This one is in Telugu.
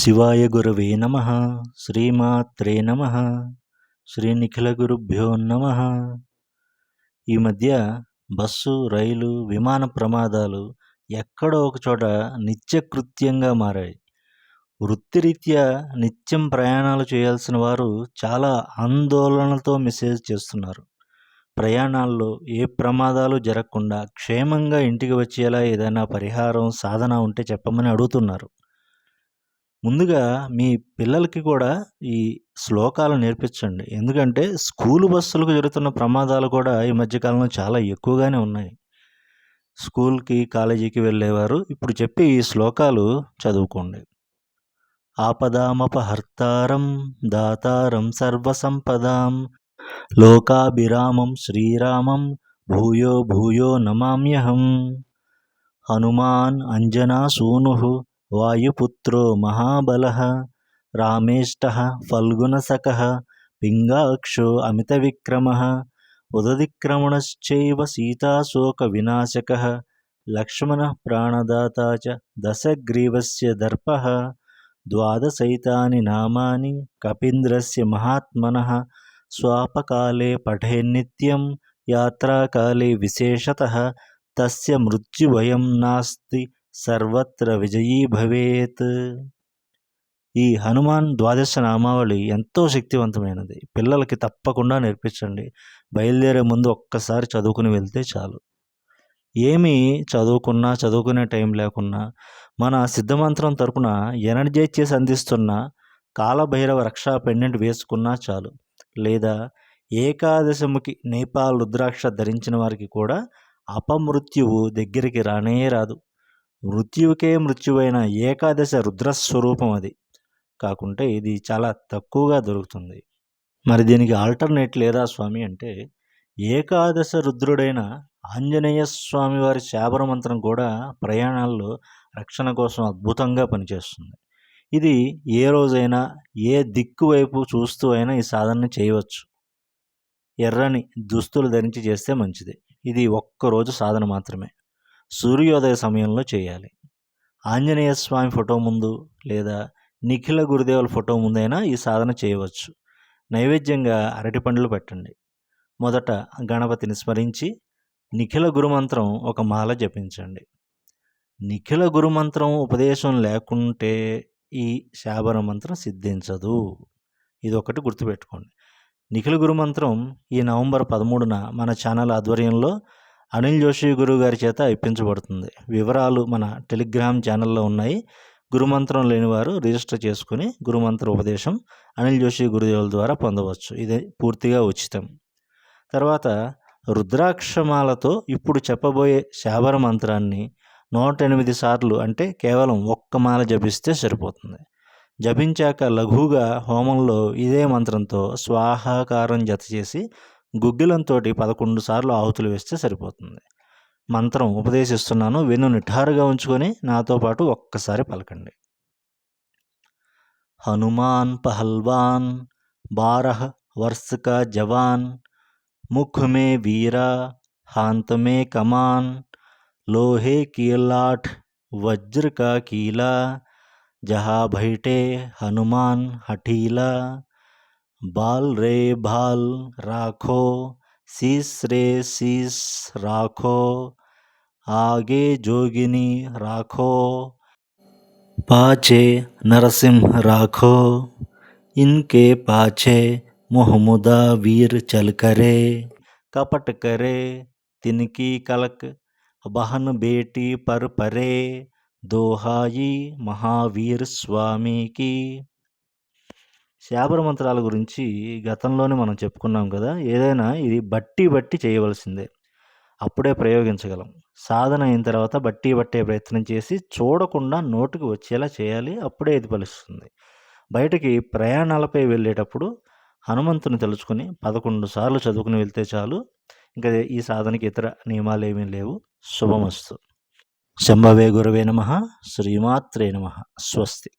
శివాయ గురవే నమ శ్రీమాత్రే నమ శ్రీ నిఖిల గురుభ్యో నమ. ఈ మధ్య బస్సు రైలు విమాన ప్రమాదాలు ఎక్కడో ఒకచోట నిత్యకృత్యంగా మారాయి. వృత్తిరీత్యా నిత్యం ప్రయాణాలు చేయాల్సిన వారు చాలా ఆందోళనతో మెసేజ్ చేస్తున్నారు. ప్రయాణాల్లో ఏ ప్రమాదాలు జరగకుండా క్షేమంగా ఇంటికి వచ్చేలా ఏదైనా పరిహారం సాధన ఉంటే చెప్పమని అడుగుతున్నారు. ముందుగా మీ పిల్లలకి కూడా ఈ శ్లోకాలు నేర్పించండి. ఎందుకంటే స్కూలు బస్సులకు జరుగుతున్న ప్రమాదాలు కూడా ఈ మధ్యకాలంలో చాలా ఎక్కువగానే ఉన్నాయి. స్కూల్కి కాలేజీకి వెళ్ళేవారు ఇప్పుడు చెప్పే ఈ శ్లోకాలు చదువుకోండి. ఆపదామపహర్తారం దాతారం సర్వసంపదాం లోకాభిరామం శ్రీరామం భూయో భూయో నమామ్యహం హనుమాన్ అంజనా సూను వాయుపుత్రో మహాబల రామేష్ట ఫల్గుణసకः పింగాక్షో అమితవిక్రమः ఉదదిక్రమణశ్చైవ సీతాశోకవినాశకः లక్ష్మణः ప్రాణదాతా చ దశగ్రీవస్య దర్ప ద్వాదశైతాని నామాని కపీంద్రస్య మహాత్మన స్వాపకాలే పఠేన్నిత్యం యాత్రాకాలే విశేషత తస్య మృత్యుభయం నాస్తి సర్వత్ర విజయీ భవేత్. ఈ హనుమాన్ ద్వాదశ నామావళి ఎంతో శక్తివంతమైనది. పిల్లలకి తప్పకుండా నేర్పించండి. బయలుదేరే ముందు ఒక్కసారి చదువుకుని వెళ్తే చాలు. ఏమి చదువుకున్నా చదువుకునే టైం లేకున్నా మన సిద్ధమంత్రం తరపున ఎనర్జైజ్ చేసి అందిస్తున్న కాలభైరవ రక్షా పెండెంట్ వేసుకున్నా చాలు. లేదా ఏకాదశముకి నేపాల్ రుద్రాక్ష ధరించిన వారికి కూడా అపమృత్యువు దగ్గరికి రానే రాదు మృత్యువుకే మృత్యువైన ఏకాదశ రుద్రస్వరూపం అది. కాకుంటే ఇది చాలా తక్కువగా దొరుకుతుంది. మరి దీనికి ఆల్టర్నేట్ లేదా స్వామి అంటే ఏకాదశ రుద్రుడైన ఆంజనేయ స్వామి వారి శాబర మంత్రం కూడా ప్రయాణాల్లో రక్షణ కోసం అద్భుతంగా పనిచేస్తుంది. ఇది ఏ రోజైనా ఏ దిక్కు వైపు చూస్తూ అయినా ఈ సాధన చేయవచ్చు. ఎర్రని దుస్తులు ధరించి చేస్తే మంచిది. ఇది ఒక్కరోజు సాధన మాత్రమే. సూర్యోదయ సమయంలో చేయాలి. ఆంజనేయ స్వామి ఫోటో ముందు లేదా నిఖిల గురుదేవుల ఫోటో ముందైనా ఈ సాధన చేయవచ్చు. నైవేద్యంగా అరటి పండ్లు పెట్టండి. మొదట గణపతిని స్మరించి నిఖిల గురుమంత్రం ఒక మాల జపించండి. నిఖిల గురుమంత్రం ఉపదేశం లేకుంటే ఈ శాబర మంత్రం సిద్ధించదు. ఇది ఒకటి గుర్తుపెట్టుకోండి. నిఖిల గురుమంత్రం ఈ నవంబర్ పదమూడున మన ఛానల్ ఆధ్వర్యంలో అనిల్ జోషి గురువు గారి చేత ఇప్పించబడుతుంది. వివరాలు మన టెలిగ్రామ్ ఛానల్లో ఉన్నాయి. గురుమంత్రం లేనివారు రిజిస్టర్ చేసుకుని గురుమంత్ర ఉపదేశం అనిల్ జోషి గురుదేవుల ద్వారా పొందవచ్చు. ఇది పూర్తిగా ఉచితం. తర్వాత రుద్రాక్షమాలతో ఇప్పుడు చెప్పబోయే శాబర మంత్రాన్ని నూట ఎనిమిది సార్లు అంటే కేవలం ఒక్క మాల జపిస్తే సరిపోతుంది. జపించాక లఘువుగా హోమంలో ఇదే మంత్రంతో స్వాహాకారం జత చేసి గుగ్గిలంతో పదకొండు సార్లు ఆహుతులు వేస్తే సరిపోతుంది. మంత్రం ఉపదేశిస్తున్నాను వెన్ను నిఠారుగా ఉంచుకొని నాతో పాటు ఒక్కసారి పలకండి. హనుమాన్ పహల్వాన్ బారహ వర్షక జవాన్ ముఖమే వీరా హాంతమే కమాన్ లోహే కీలాఠ్ వజ్ర కా కీలా జహా భైటే హనుమాన్ హఠీలా बाल रे भाल राखो, शीस रे शीस राखो, आगे जोगिनी राखो। पाछे नरसिंह राखो, इनके पाछे मोहम्मदा वीर चल करे। कपट करे तिनकी कलक, बहन बेटी पर परे। दोहाई महावीर स्वामी की శాపర మంత్రాల గురించి గతంలోనే మనం చెప్పుకున్నాం కదా ఏదైనా ఇది బట్టి బట్టి చేయవలసిందే. అప్పుడే ప్రయోగించగలం. సాధన అయిన తర్వాత బట్టి పట్టే ప్రయత్నం చేసి చూడకుండా నోటికి వచ్చేలా చేయాలి అప్పుడే ఇది ఫలిస్తుంది. బయటికి ప్రయాణాలపై వెళ్ళేటప్పుడు హనుమంతుని తలుచుకుని పదకొండు సార్లు చదువుకుని వెళ్తే చాలు. ఇంకా ఈ సాధనకి ఇతర నియమాలు ఏమీ లేవు. శుభమస్తు. శంభవే గురవే నమ. శ్రీమాత్రే నమ. స్వస్తి.